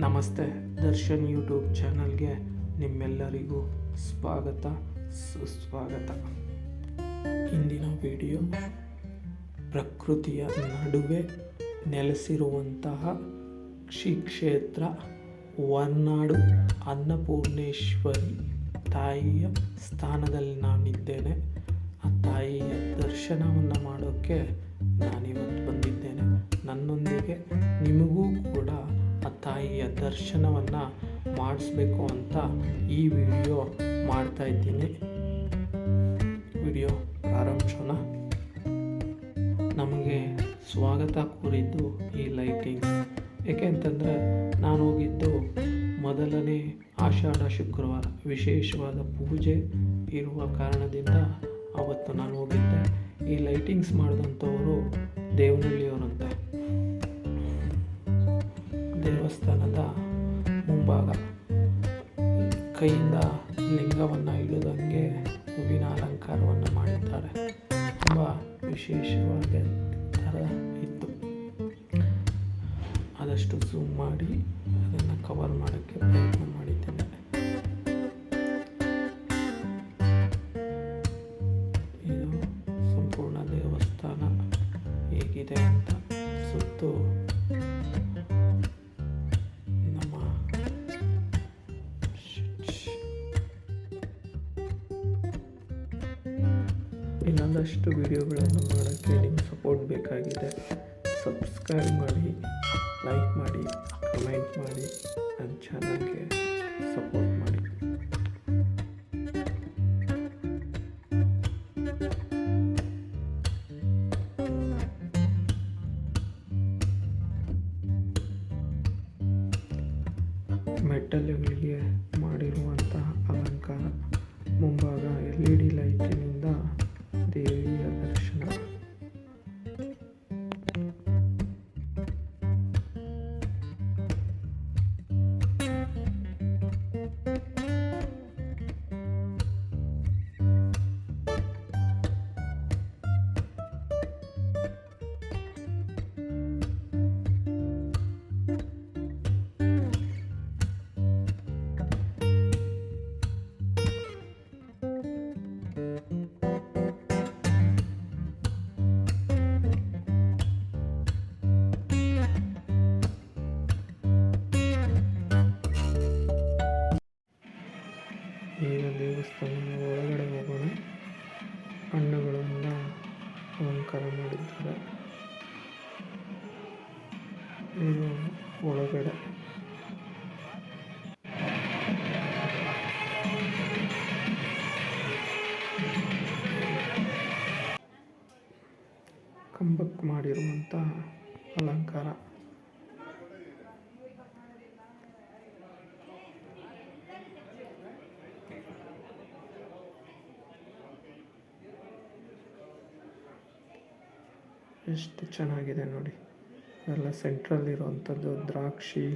ನಮಸ್ತೆ, ದರ್ಶನ್ ಯೂಟ್ಯೂಬ್ ಚಾನಲ್ಗೆ ನಿಮ್ಮೆಲ್ಲರಿಗೂ ಸ್ವಾಗತ, ಸುಸ್ವಾಗತ. ಇಂದಿನ ವಿಡಿಯೋ, ಪ್ರಕೃತಿಯ ನಡುವೆ ನೆಲೆಸಿರುವಂತಹ ಕ್ಷೇತ್ರ ಹೊರ್ನಾಡು ಅನ್ನಪೂರ್ಣೇಶ್ವರಿ ತಾಯಿಯ ಸ್ಥಾನದಲ್ಲಿ ನಾನಿದ್ದೇನೆ. ಆ ತಾಯಿಯ ದರ್ಶನವನ್ನು ಮಾಡೋಕ್ಕೆ ನಾನಿವತ್ತು ಬಂದಿದ್ದೇನೆ. ನನ್ನೊಂದಿಗೆ ನಿಮಗೂ ತಾಯಿಯ ದರ್ಶನವನ್ನು ಮಾಡಿಸ್ಬೇಕು ಅಂತ ಈ ವಿಡಿಯೋ ಮಾಡ್ತಾ ಇದ್ದೀನಿ. ವಿಡಿಯೋ ಪ್ರಾರಂಭಿಸೋಣ. ನಮಗೆ ಸ್ವಾಗತ ಕೋರಿದ್ದು ಈ ಲೈಟಿಂಗ್ಸ್. ಏಕೆಂತಂದರೆ ನಾನು ಹೋಗಿದ್ದು ಮೊದಲನೇ ಆಷಾಢ ಶುಕ್ರವಾರ. ವಿಶೇಷವಾದ ಪೂಜೆ ಇರುವ ಕಾರಣದಿಂದ ಅವತ್ತು ನಾನು ಹೋಗಿದ್ದೆ. ಈ ಲೈಟಿಂಗ್ಸ್ ಮಾಡಿದಂಥವರು ದೇವನಹಳ್ಳಿಯವರಂತ. ದೇವಸ್ಥಾನದ ಮುಂಭಾಗ. ಕೈಯಿಂದ ಲಿಂಗವನ್ನು ಇಳಿದಂಗೆ ಹೂವಿನ ಅಲಂಕಾರವನ್ನು ಮಾಡಿದ್ದಾರೆ. ತುಂಬ ವಿಶೇಷವಾಗಿ ಥರ ಇತ್ತು. ಆದಷ್ಟು ಝೂಮ್ ಮಾಡಿ, ಅದನ್ನು ಕವರ್ ಮಾಡೋಕ್ಕೆ ಪ್ರಯತ್ನ ಮಾಡಿದ್ದೇನೆ. ಇದು ಸಂಪೂರ್ಣ ದೇವಸ್ಥಾನ ಹೇಗಿದೆ ಅಂತ ಸುತ್ತು ಇನ್ನೊಂದಷ್ಟು ವಿಡಿಯೋಗಳನ್ನು ಮಾಡೋಕ್ಕೆ ನಿಮ್ಮ ಸಪೋರ್ಟ್ ಬೇಕಾಗಿದೆ. ಸಬ್ಸ್ಕ್ರೈಬ್ ಮಾಡಿ ಲೈಕ್ ಮಾಡಿ ಕಮೆಂಟ್ ಮಾಡಿ ನನ್ನ ಚಾನಲ್ಗೆ ಸಪೋರ್ಟ್ ಮಾಡಿ. ಮೆಟ್ಟಲುಗಳಿಗೆ ಮಾಡಿರುವಂತಹ ಅಲಂಕಾರ ಮುಂಭಾಗ ಎಲ್ ಇ ಡಿ ಲೈಟಿನಿಂದ ದೇವಿಯ ದರ್ಶನ ಹಣ್ಣುಗಳಿಂದ ಅಲಂಕಾರ ಮಾಡಿದ್ದಾರೆ. ಇದು ಒಳಗಡೆ. ಕಂಬಕ್ಕೆ ಮಾಡಿರುವಂಥ ಅಲಂಕಾರ. ಎಷ್ಟು ಚೆನ್ನಾಗಿದೆ ನೋಡಿ. ಎಲ್ಲ ಸೆಂಟ್ರಲ್ಲಿ ಇರುವಂತದ್ದು ದ್ರಾಕ್ಷಿ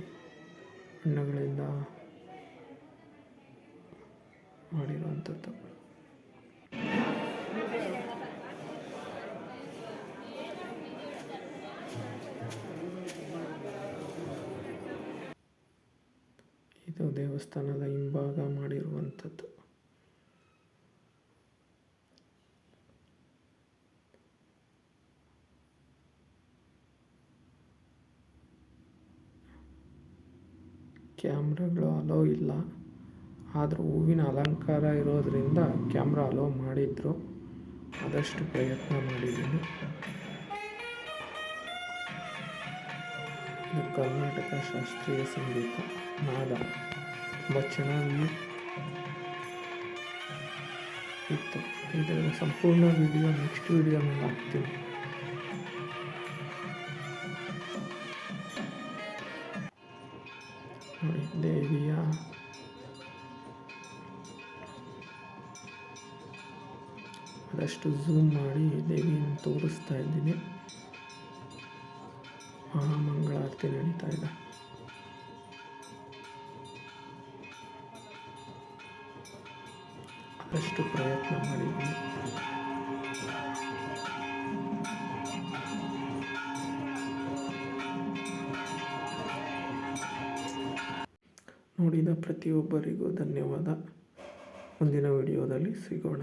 ಹಣ್ಣುಗಳಿಂದ ಮಾಡಿರುವಂಥದ್ದು. ಇದು ದೇವಸ್ಥಾನದ ಹಿಂಭಾಗ ಮಾಡಿರುವಂಥದ್ದು. ಕ್ಯಾಮ್ರಾಗಳು ಅಲೋ ಇಲ್ಲ. ಆದರೂ ಹೂವಿನ ಅಲಂಕಾರ ಇರೋದರಿಂದ ಕ್ಯಾಮ್ರಾ ಅಲೋ ಮಾಡಿದ್ರು. ಆದಷ್ಟು ಪ್ರಯತ್ನ ಮಾಡಿದ್ದೀನಿ. ಇದು ಕರ್ನಾಟಕ ಶಾಸ್ತ್ರೀಯ ಸಂಗೀತ. ನಾದ ತುಂಬ ಚೆನ್ನಾಗಿ ಇತ್ತು. ಇದರ ಸಂಪೂರ್ಣ ವಿಡಿಯೋ ನೆಕ್ಸ್ಟ್ ವಿಡಿಯೋನಲ್ಲಿ ಹಾಕ್ತೀನಿ. ನೋಡಿ ದೇವಿಯ ಆದಷ್ಟು ಝೂಮ್ ಮಾಡಿ ದೇವಿಯನ್ನು ತೋರಿಸ್ತಾ ಇದ್ದೀನಿ. ಮಹಾಮಂಗಳಾರತಿ ನಡೀತಾ ಇದೆ. ಆದಷ್ಟು ಪ್ರಯತ್ನ ಮಾಡಿದ್ದೀನಿ ನೋಡಿದ ಪ್ರತಿಯೊಬ್ಬರಿಗೂ ಧನ್ಯವಾದ. ಮುಂದಿನ ವಿಡಿಯೋದಲ್ಲಿ ಸಿಗೋಣ.